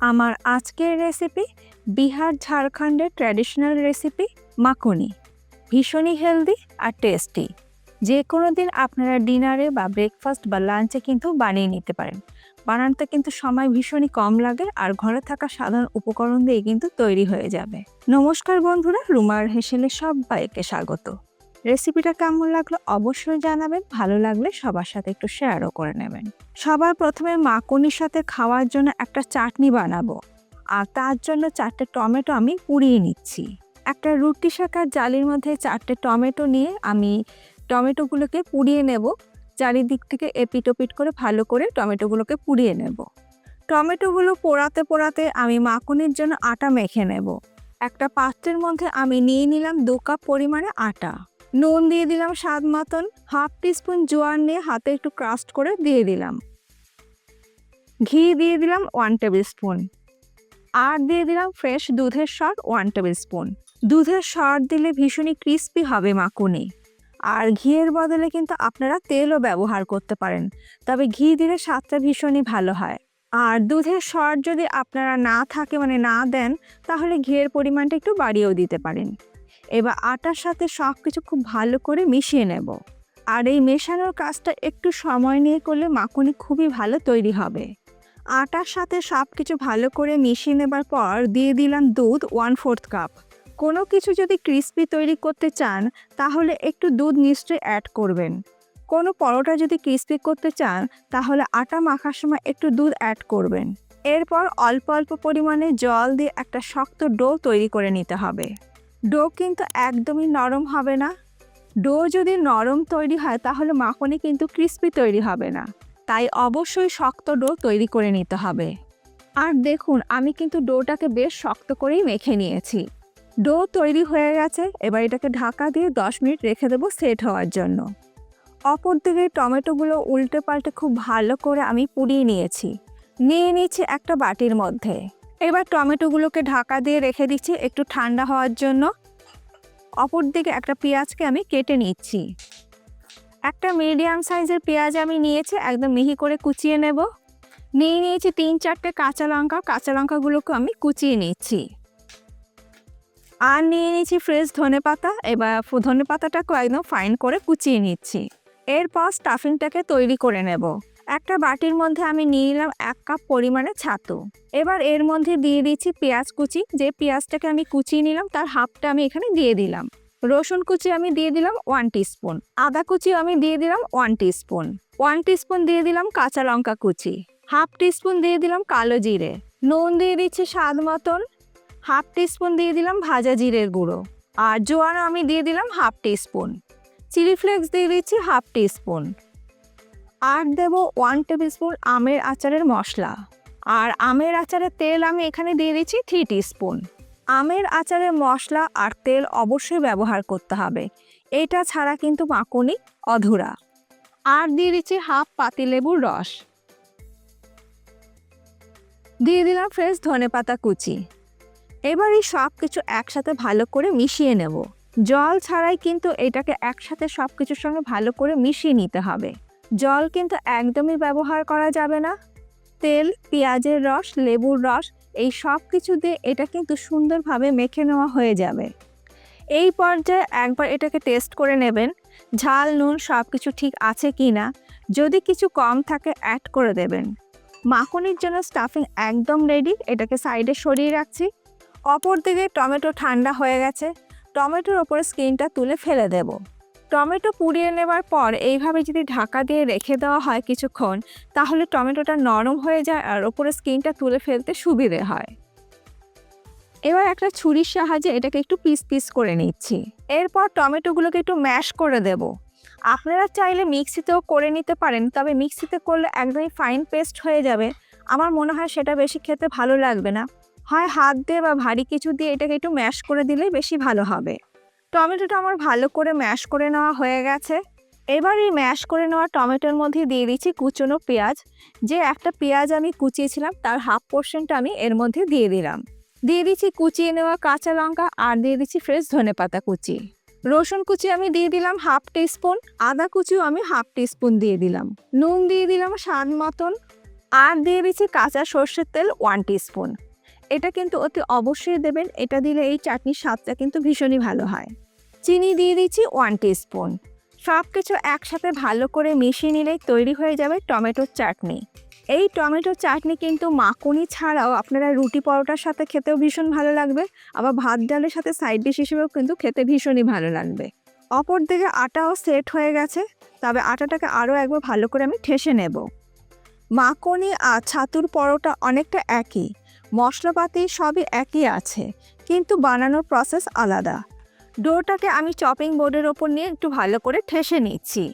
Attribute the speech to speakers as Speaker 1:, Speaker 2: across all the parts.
Speaker 1: আমার আজকের রেসিপি বিহার ঝাড়খণ্ডের ট্র্যাডিশনাল রেসিপি মাখনি। ভীষণই হেলদি আর টেস্টি যে কোনো দিন আপনারা ডিনারে বা ব্রেকফাস্ট বা লাঞ্চে কিন্তু বানিয়ে নিতে পারেন। বানাতে কিন্তু সময় ভীষণই কম লাগে আর ঘরে থাকা সাধারণ উপকরণ দিয়ে কিন্তু তৈরি হয়ে যাবে। নমস্কার বন্ধুরা, রুমার হেসেলে সবাইকে স্বাগত। রেসিপিটা কেমন লাগল অবশ্যই জানাবেন, ভালো লাগলে সবার সাথে একটু শেয়ারও করে নেবেন। সবার প্রথমে মাকনির সাথে খাওয়ার জন্য একটা চাটনি বানাবো, আর তার জন্য চারটে টমেটো আমি পুড়িয়ে নিচ্ছি। একটা রুটি শাকার জালির মধ্যে চারটে টমেটো নিয়ে আমি টমেটোগুলোকে পুড়িয়ে নেব, চারিদিক থেকে এপিটোপিট করে ভালো করে টমেটোগুলোকে পুড়িয়ে নেব। টমেটোগুলো পোড়াতে পোড়াতে আমি মাখনির জন্য আটা মেখে নেব। একটা পাত্রের মধ্যে আমি নিয়ে নিলাম দু কাপ পরিমাণে আটা। নুন দিয়ে দিলাম স্বাদ মতন। হাফ টিস্পুন জোয়ার নিয়ে হাতে একটু ক্রাস্ট করে দিয়ে দিলাম। ঘি দিয়ে দিলাম ওয়ান টেবিল স্পুন। আর দিয়ে দিলাম ফ্রেশ দুধের সর ওয়ান টেবিল স্পুন। দুধের সর দিলে ভীষণই ক্রিস্পি হবে মাকুনি আর ঘিয়ের বদলে কিন্তু আপনারা তেলও ব্যবহার করতে পারেন। তবে ঘি দিলে স্বাদটা ভীষণই ভালো হয়। আর দুধের সর যদি আপনারা না থাকে মানে না দেন, তাহলে ঘিয়ের পরিমাণটা একটু বাড়িয়েও দিতে পারেন। এবার আটার সাথে সব কিছু খুব ভালো করে মিশিয়ে নেব। আর এই মেশানোর কাজটা একটু সময় নিয়ে করলে মাখনি খুবই ভালো তৈরি হবে। আটার সাথে সব কিছু ভালো করে মিশিয়ে নেবার পর দিয়ে দিলাম দুধ ওয়ান ফোর্থ কাপ। কোনো কিছু যদি ক্রিস্পি তৈরি করতে চান, তাহলে একটু দুধ নিশ্চয়ই অ্যাড করবেন। কোনো পরোটা যদি ক্রিস্পি করতে চান, তাহলে আটা মাখার সময় একটু দুধ অ্যাড করবেন। এরপর অল্প অল্প পরিমাণে জল দিয়ে একটা শক্ত ডো তৈরি করে নিতে হবে। ডো কিন্তু একদমই নরম হবে না। ডো যদি নরম তৈরি হয়, তাহলে মাখনি কিন্তু ক্রিস্পি তৈরি হবে না। তাই অবশ্যই শক্ত ডো তৈরি করে নিতে হবে। আর দেখুন, আমি কিন্তু ডোটাকে বেশ শক্ত করেই মেখে নিয়েছি। ডো তৈরি হয়ে গেছে, এবার এটাকে ঢাকা দিয়ে দশ মিনিট রেখে দেবো সেট হওয়ার জন্য। অপর দিকে টমেটোগুলো উল্টে পাল্টে খুব ভালো করে আমি পুড়িয়ে নিয়েছি। নিয়ে নিয়েছি একটা বাটির মধ্যে। এবার টমেটোগুলোকে ঢাকা দিয়ে রেখে দিচ্ছি একটু ঠান্ডা হওয়ার জন্য। অপর দিকে একটা পেঁয়াজকে আমি কেটে নিচ্ছি। একটা মিডিয়াম সাইজের পেঁয়াজ আমি নিয়েছি, একদম মিহি করে কুচিয়ে নেব। নিয়ে নিয়েছি তিন চারটে কাঁচা লঙ্কা, কাঁচা লঙ্কাগুলোকে আমি কুচিয়ে নিচ্ছি। আর নিয়ে নিয়েছি ফ্রেশ ধনে পাতা, এবার ধনে পাতাটাকেও একদম ফাইন করে কুচিয়ে নিচ্ছি। এরপর স্টাফিংটাকে তৈরি করে নেব। একটা বাটির মধ্যে আমি নিয়ে নিলাম এক কাপ পরিমাণে ছাতু। এবার এর মধ্যে দিয়ে দিচ্ছি পেঁয়াজ কুচি। যে পেঁয়াজটাকে আমি কুচিয়ে নিলাম, তার হাফটা আমি এখানে দিয়ে দিলাম। রসুন কুচি আমি দিয়ে দিলাম ওয়ান স্পুন আদা কুচি আমি দিয়ে দিলাম ওয়ান স্পুন ওয়ান স্পুন দিয়ে দিলাম কাঁচা লঙ্কা কুচি। হাফ স্পুন দিয়ে দিলাম কালো জিরে। নুন দিয়ে দিচ্ছি স্বাদ মতন। হাফ স্পুন দিয়ে দিলাম ভাজা জিরের গুঁড়ো। আর জোয়ানও আমি দিয়ে দিলাম হাফ স্পুন চিলি ফ্লেক্স দিয়ে দিচ্ছি হাফ স্পুন আর দেব ওয়ান টেবিল স্পুন আমের আচারের মশলা। আর আমের আচারের তেল আমি এখানে দিয়ে দিচ্ছি থ্রি স্পুন আমের আচারের মশলা আর তেল অবশ্যই ব্যবহার করতে হবে। এটা ছাড়া কিন্তু মাকুনি অধুরা। আর দিয়ে দিচ্ছি হাফ পাতিলেবুর রস। দিয়ে দিলাম ফ্রেশ ধনেপাতা কুচি। এবার এই সব কিছু একসাথে ভালো করে মিশিয়ে নেব। জল ছাড়াই কিন্তু এটাকে একসাথে সব কিছুর সঙ্গে ভালো করে মিশিয়ে নিতে হবে। জল কিন্তু একদমই ব্যবহার করা যাবে না। তেল, পেঁয়াজের রস, লেবুর রস, এই সব কিছু দিয়ে এটা কিন্তু সুন্দরভাবে মেখে নেওয়া হয়ে যাবে। এই পর্যায়ে একবার এটাকে টেস্ট করে নেবেন, ঝাল, নুন সব কিছু ঠিক আছে কি না যদি কিছু কম থাকে অ্যাড করে দেবেন। মাখনির জন্য স্টাফিং একদম রেডি এটাকে সাইডে সরিয়ে রাখছি। অপর দিকে টমেটো ঠান্ডা হয়ে গেছে, টমেটোর ওপরে স্কিনটা তুলে ফেলে দেব। টমেটো পুড়িয়ে নেবার পর এইভাবে যদি ঢাকা দিয়ে রেখে দেওয়া হয় কিছুক্ষণ, তাহলে টমেটোটা নরম হয়ে যায় আর ওপরে স্কিনটা তুলে ফেলতে সুবিধে হয়। এবার একটা ছুরির সাহায্যে এটাকে একটু পিস পিস করে নিচ্ছি। এরপর টমেটোগুলোকে একটু ম্যাশ করে দেব। আপনারা চাইলে মিক্সিতেও করে নিতে পারেন, তবে মিক্সিতে করলে একদমই ফাইন পেস্ট হয়ে যাবে। আমার মনে হয় সেটা বেশি খেতে ভালো লাগবে না। হয় হাত দিয়ে বা ভারী কিছু দিয়ে এটাকে একটু ম্যাশ করে দিলেই বেশি ভালো হবে। টমেটোটা আমার ভালো করে ম্যাশ করে নেওয়া হয়ে গেছে। এবার এই ম্যাশ করে নেওয়া টমেটোর মধ্যে দিয়ে দিচ্ছি কুচনো পেঁয়াজ। যে একটা পেঁয়াজ আমি কুচিয়েছিলাম, তার হাফ পোর্শনটা আমি এর মধ্যে দিয়ে দিলাম। দিয়ে দিচ্ছি কুচিয়ে নেওয়া কাঁচা লঙ্কা আর দিয়ে দিচ্ছি ফ্রেশ ধনে পাতা কুচি। রসুন কুচি আমি দিয়ে দিলাম হাফ স্পুন আদা কুচিও আমি হাফ স্পুন দিয়ে দিলাম। নুন দিয়ে দিলাম স্বাদ মতন। আর দিয়ে দিচ্ছি কাঁচা সর্ষের তেল ওয়ান স্পুন এটা কিন্তু অতি অবশ্যই দেবেন। এটা দিলে এই চাটনির স্বাদটা কিন্তু ভীষণই ভালো হয়। চিনি দিয়ে দিচ্ছি ওয়ান স্পুন সব কিছু একসাথে ভালো করে মিশিয়ে নিলেই তৈরি হয়ে যাবে টমেটোর চাটনি। এই টমেটো চাটনি কিন্তু মাকুনি ছাড়াও আপনারা রুটি পরোটার সাথে খেতেও ভীষণ ভালো লাগবে। আবার ভাত ডালের সাথে সাইড ডিশ হিসেবেও কিন্তু খেতে ভীষণই ভালো লাগবে। অপর দিকে আটাও সেট হয়ে গেছে। তবে আটাটাকে আরও একবার ভালো করে আমি ঠেসে নেব। মাকনি আর ছাতুর পরোটা অনেকটা একই। মশলাপাতি সবই একই আছে, কিন্তু বানানোর প্রসেস আলাদা। ডোটাকে আমি চপিং বোর্ডের ওপর নিয়ে একটু ভালো করে ঠেসে নিচ্ছি।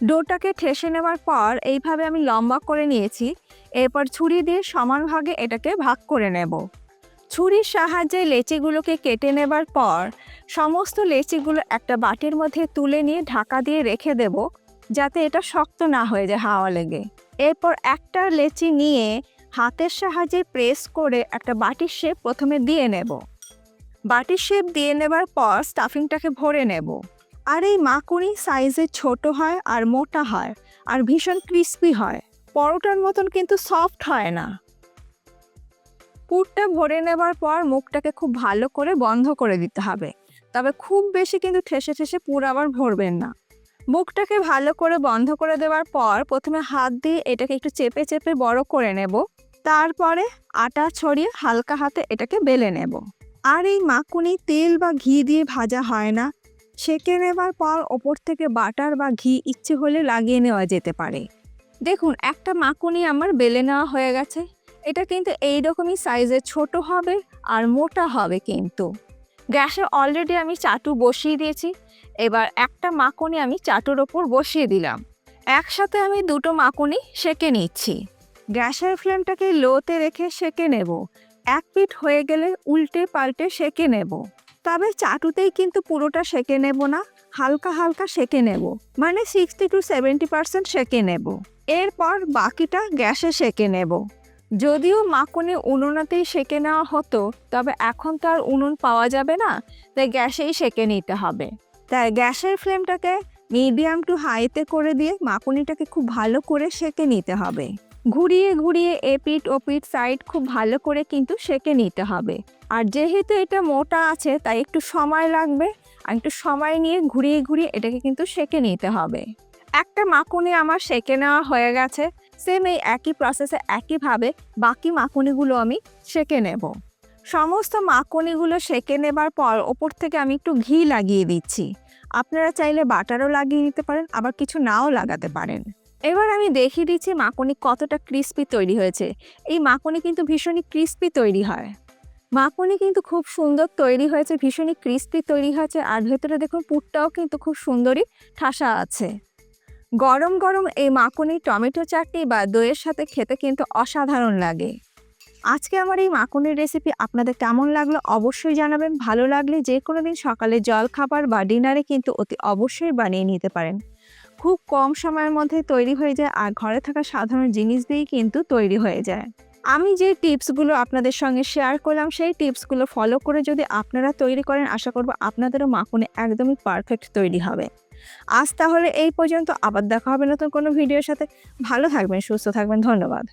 Speaker 1: ডোটাকে ঠেসে নেওয়ার পর এইভাবে আমি লম্বা করে নিয়েছি, এরপর ছুরি দিয়ে সমান ভাগে এটাকে ভাগ করে নেব। ছুরির সাহায্যে লেচিগুলোকে কেটে নেবার পর সমস্ত লেচিগুলো একটা বাটির মধ্যে তুলে নিয়ে ঢাকা দিয়ে রেখে দেব, যাতে এটা শক্ত না হয়ে যায় হাওয়া লেগে। এরপর একটা লেচি নিয়ে হাতের সাহায্যে প্রেস করে একটা বাটির শেপ প্রথমে দিয়ে নেব। বাটির শেপ দিয়ে নেবার পর স্টাফিংটাকে ভরে নেব। আর এই মাকুনি সাইজে ছোট হয় আর মোটা হয় আর ভীষণ ক্রিস্পি হয়। পরোটার মতন কিন্তু সফট হয় না। পুরটা ভরে নেবার পর মুখটাকে খুব ভালো করে বন্ধ করে দিতে হবে। তবে খুব বেশি কিন্তু ঠেসে ঠেসে পুর আবার ভরবেন না। মুখটাকে ভালো করে বন্ধ করে দেওয়ার পর প্রথমে হাত দিয়ে এটাকে একটু চেপে চেপে বড় করে নেব। তারপরে আটা ছড়িয়ে হালকা হাতে এটাকে বেলে নেব। আর এই মাকুনি তেল বা ঘি দিয়ে ভাজা হয় না। সেঁকে নেবার পর ওপর থেকে বাটার বা ঘি ইচ্ছে হলে লাগিয়ে নেওয়া যেতে পারে। দেখুন, একটা মাকুনি আমার বেলে নেওয়া হয়ে গেছে। এটা কিন্তু এই রকমই সাইজে ছোট হবে আর মোটা হবে কিন্তু। গ্যাসে অলরেডি আমি চাটু বসিয়ে দিয়েছি। এবার একটা মাকুনি আমি চাটুর ওপর বসিয়ে দিলাম। একসাথে আমি দুটো মাকুনি সেঁকে নিচ্ছি। গ্যাসের ফ্লেমটাকে লোতে রেখে সেঁকে নেব। এক পিঠ হয়ে গেলে উল্টে পাল্টে সেঁকে নেব। তবে চাটুতেই কিন্তু পুরোটা সেঁকে নেব না, হালকা হালকা সেঁকে নেব। মানে সিক্সটি টু সেভেন্টি পার্সেন্ট সেঁকে নেব। এরপর বাকিটা গ্যাসে সেঁকে নেব। যদিও মাকুনি উনুনাতেই সেঁকে নেওয়া হতো, তবে এখন তো আর উনুন পাওয়া যাবে না, তাই গ্যাসেই সেঁকে নিতে হবে। তাই গ্যাসের ফ্লেমটাকে মিডিয়াম টু হাইতে করে দিয়ে মাকুনিটাকে খুব ভালো করে সেঁকে নিতে হবে। ঘুরিয়ে ঘুরিয়ে এপিট ওপিট সাইড খুব ভালো করে কিন্তু সেঁকে নিতে হবে। আর যেহেতু এটা মোটা আছে, তাই একটু সময় লাগবে। আর একটু সময় নিয়ে ঘুরিয়ে ঘুরিয়ে এটাকে কিন্তু সেঁকে নিতে হবে। একটা মাকুনি আমার সেঁকে নেওয়া হয়ে গেছে। সেম এই একই প্রসেসে একইভাবে বাকি মাকুনিগুলো আমি সেঁকে নেব। সমস্ত মাকুনিগুলো সেঁকে নেবার পর ওপর থেকে আমি একটু ঘি লাগিয়ে দিচ্ছি। আপনারা চাইলে বাটারও লাগিয়ে নিতে পারেন, আবার কিছু নাও লাগাতে পারেন। এবার আমি দেখিয়ে দিচ্ছি মাকুনি কতটা ক্রিস্পি তৈরি হয়েছে। এই মাকুনি কিন্তু ভীষণই ক্রিস্পি তৈরি হয়। মাকুনি কিন্তু খুব সুন্দর তৈরি হয়েছে, ভীষণই ক্রিস্পি তৈরি হয়েছে, আর ভেতরে দেখুন পুরটাও কিন্তু খুব সুন্দরই ঠাসা আছে। গরম গরম এই মাকুনি টমেটো চাটনি বা দইয়ের সাথে খেতে কিন্তু অসাধারণ লাগে। আজকে আমার এই মাকুনির রেসিপি আপনাদের কেমন লাগল অবশ্যই জানাবেন। ভালো লাগলে যে কোনো দিন সকালে জল খাবার বা ডিনারে কিন্তু অতি অবশ্যই বানিয়ে নিতে পারেন। খুব কম সময়ের মধ্যে তৈরি হয়ে যায় আর ঘরে থাকা সাধারণ জিনিস দিয়েই কিন্তু তৈরি হয়ে যায়। আমি যে টিপসগুলো আপনাদের সঙ্গে শেয়ার করলাম, সেই টিপসগুলো ফলো করে যদি আপনারা তৈরি করেন, আশা করব আপনাদেরও মাখনে একদমই পারফেক্ট তৈরি হবে। আজ তাহলে এই পর্যন্ত। আবার দেখা হবে নতুন কোনো ভিডিওর সাথে। ভালো থাকবেন, সুস্থ থাকবেন। ধন্যবাদ।